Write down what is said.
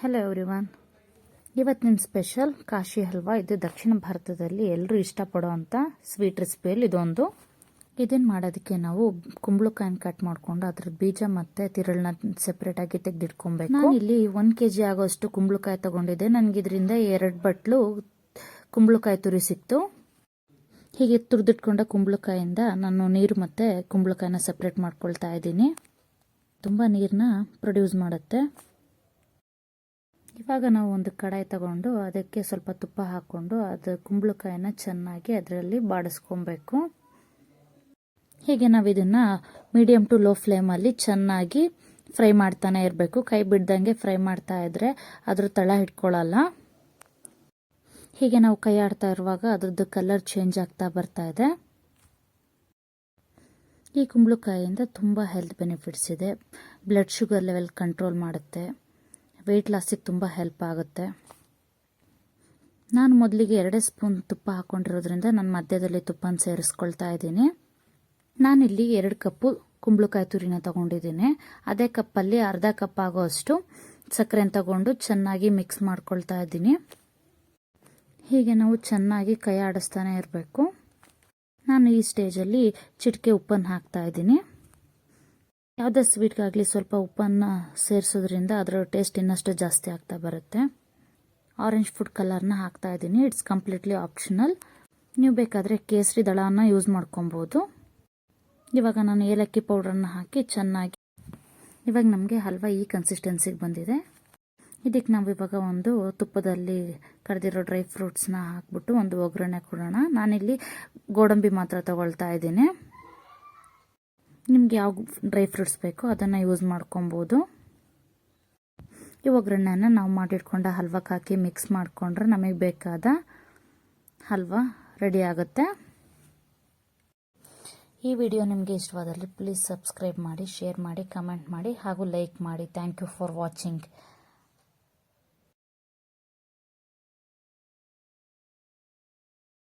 Hello everyone ಇವತ್ತಿನ special Kashi halwa. ಇದು ದಕ್ಷಿಣ ಭಾರತದಲ್ಲಿ ಎಲ್ಲರೂ ಇಷ್ಟಪಡೋವಂಥ ಸ್ವೀಟ್ ರೆಸಿಪಿಯಲ್ಲಿ ಇದೊಂದು. ಇದನ್ನು ಮಾಡೋದಕ್ಕೆ ನಾವು ಕುಂಬಳಕಾಯಿನ ಕಟ್ ಮಾಡಿಕೊಂಡು ಅದ್ರ ಬೀಜ ಮತ್ತು ತಿರುಳನ್ನ ಸೆಪ್ರೇಟ್ ಆಗಿ ತೆಗೆದಿಟ್ಕೊಬೇಕು. ನಾನು ಇಲ್ಲಿ ಒಂದು ಕೆ ಜಿ ಆಗೋಷ್ಟು ಕುಂಬಳಕಾಯಿ ತಗೊಂಡಿದ್ದೆ. ನನಗೆ ಇದರಿಂದ ಎರಡು ಬಟ್ಲು ಕುಂಬಳಕಾಯಿ ತುರಿ ಸಿಕ್ತು. ಹೀಗೆ ತುರಿದಿಟ್ಕೊಂಡ ಕುಂಬಳಕಾಯಿಂದ ನಾನು ನೀರು ಮತ್ತು ಕುಂಬಳಕಾಯಿನ ಸಪ್ರೇಟ್ ಮಾಡ್ಕೊಳ್ತಾ ಇದ್ದೀನಿ. ತುಂಬ ನೀರನ್ನ ಪ್ರೊಡ್ಯೂಸ್ ಮಾಡುತ್ತೆ. ಇವಾಗ ನಾವು ಒಂದು ಕಡಾಯಿ ತಗೊಂಡು ಅದಕ್ಕೆ ಸ್ವಲ್ಪ ತುಪ್ಪ ಹಾಕ್ಕೊಂಡು ಅದು ಕುಂಬಳಕಾಯಿನ ಚೆನ್ನಾಗಿ ಅದರಲ್ಲಿ ಬಾಡಿಸ್ಕೊಬೇಕು. ಹೀಗೆ ನಾವು ಇದನ್ನು ಮೀಡಿಯಮ್ ಟು ಲೋ ಫ್ಲೇಮಲ್ಲಿ ಚೆನ್ನಾಗಿ ಫ್ರೈ ಮಾಡ್ತಾನೆ ಇರಬೇಕು. ಕೈ ಬಿಡ್ದಂಗೆ ಫ್ರೈ ಮಾಡ್ತಾ ಇದ್ರೆ ಅದ್ರ ತಳ ಹಿಡ್ಕೊಳ್ಳಲ್ಲ ಹೀಗೆ ನಾವು ಕೈ ಆಡ್ತಾ ಇರುವಾಗ ಅದ್ರದ್ದು ಕಲರ್ ಚೇಂಜ್ ಆಗ್ತಾ ಬರ್ತಾ ಇದೆ. ಈ ಕುಂಬಳಕಾಯಿಯಿಂದ ತುಂಬ ಹೆಲ್ತ್ ಬೆನಿಫಿಟ್ಸ್ ಇದೆ. ಬ್ಲಡ್ ಶುಗರ್ ಲೆವೆಲ್ ಕಂಟ್ರೋಲ್ ಮಾಡುತ್ತೆ. ವೆಯ್ಟ್ ಲಾಸಿಗೆ ತುಂಬ ಹೆಲ್ಪ್ ಆಗುತ್ತೆ. ನಾನು ಮೊದಲಿಗೆ ಎರಡೇ ಸ್ಪೂನ್ ತುಪ್ಪ ಹಾಕ್ಕೊಂಡಿರೋದ್ರಿಂದ ನಾನು ಮಧ್ಯದಲ್ಲಿ ತುಪ್ಪನ ಸೇರಿಸ್ಕೊಳ್ತಾ ಇದ್ದೀನಿ. ನಾನಿಲ್ಲಿ ಎರಡು ಕಪ್ಪು ಕುಂಬಳಕಾಯಿ ತುರಿನ ತಗೊಂಡಿದ್ದೀನಿ. ಅದೇ ಕಪ್ಪಲ್ಲಿ ಅರ್ಧ ಕಪ್ ಆಗೋಷ್ಟು ಸಕ್ಕರೆನ ತಗೊಂಡು ಚೆನ್ನಾಗಿ ಮಿಕ್ಸ್ ಮಾಡ್ಕೊಳ್ತಾ ಇದ್ದೀನಿ. ಹೀಗೆ ನಾವು ಚೆನ್ನಾಗಿ ಕೈ ಆಡಿಸ್ತಾನೆ ಇರಬೇಕು. ನಾನು ಈ ಸ್ಟೇಜಲ್ಲಿ ಚಿಟಿಕೆ ಉಪ್ಪನ್ನು ಹಾಕ್ತಾ ಇದ್ದೀನಿ. ಯಾವುದೇ ಸ್ವೀಟ್ಗಾಗಲಿ ಸ್ವಲ್ಪ ಉಪ್ಪನ್ನು ಸೇರಿಸೋದ್ರಿಂದ ಅದರ ಟೇಸ್ಟ್ ಇನ್ನಷ್ಟು ಜಾಸ್ತಿ ಆಗ್ತಾ ಬರುತ್ತೆ. ಆರೆಂಜ್ ಫುಡ್ ಕಲರ್ನ ಹಾಕ್ತಾ ಇದ್ದೀನಿ. ಇಟ್ಸ್ ಕಂಪ್ಲೀಟ್ಲಿ ಆಪ್ಷನಲ್ ನೀವು ಬೇಕಾದರೆ ಕೇಸರಿ ದಳನ ಯೂಸ್ ಮಾಡ್ಕೊಬೋದು. ಇವಾಗ ನಾನು ಏಲಕ್ಕಿ ಪೌಡ್ರನ್ನ ಹಾಕಿ ಚೆನ್ನಾಗಿ ಇವಾಗ ನಮಗೆ ಹಲ್ವಾ ಈ ಕನ್ಸಿಸ್ಟೆನ್ಸಿಗೆ ಬಂದಿದೆ. ಇದಕ್ಕೆ ನಾವು ಇವಾಗ ಒಂದು ತುಪ್ಪದಲ್ಲಿ ಕರೆದಿರೋ ಡ್ರೈ ಫ್ರೂಟ್ಸ್ನ ಹಾಕ್ಬಿಟ್ಟು ಒಂದು ಒಗ್ಗರಣೆ ಕೊಡೋಣ. ನಾನಿಲ್ಲಿ ಗೋಡಂಬಿ ಮಾತ್ರ ತಗೊಳ್ತಾ ಇದ್ದೀನಿ. ನಿಮ್ಗೆ ಯಾವ ಡ್ರೈ ಫ್ರೂಟ್ಸ್ ಬೇಕೋ ಅದನ್ನು ಯೂಸ್ ಮಾಡ್ಕೊಬೋದು. ಈ ನಾವು ಮಾಡಿಟ್ಕೊಂಡ ಹಲ್ವಕ್ಕೆ ಹಾಕಿ ಮಿಕ್ಸ್ ಮಾಡಿಕೊಂಡ್ರೆ ನಮಗೆ ಬೇಕಾದ ಹಲ್ವ ರೆಡಿ ಆಗುತ್ತೆ. ಈ ವಿಡಿಯೋ ನಿಮಗೆ ಇಷ್ಟವಾದಲ್ಲಿ ಪ್ಲೀಸ್ ಸಬ್ಸ್ಕ್ರೈಬ್ ಮಾಡಿ ಶೇರ್ ಮಾಡಿ ಕಮೆಂಟ್ ಮಾಡಿ ಹಾಗೂ ಲೈಕ್ ಮಾಡಿ. Thank you for watching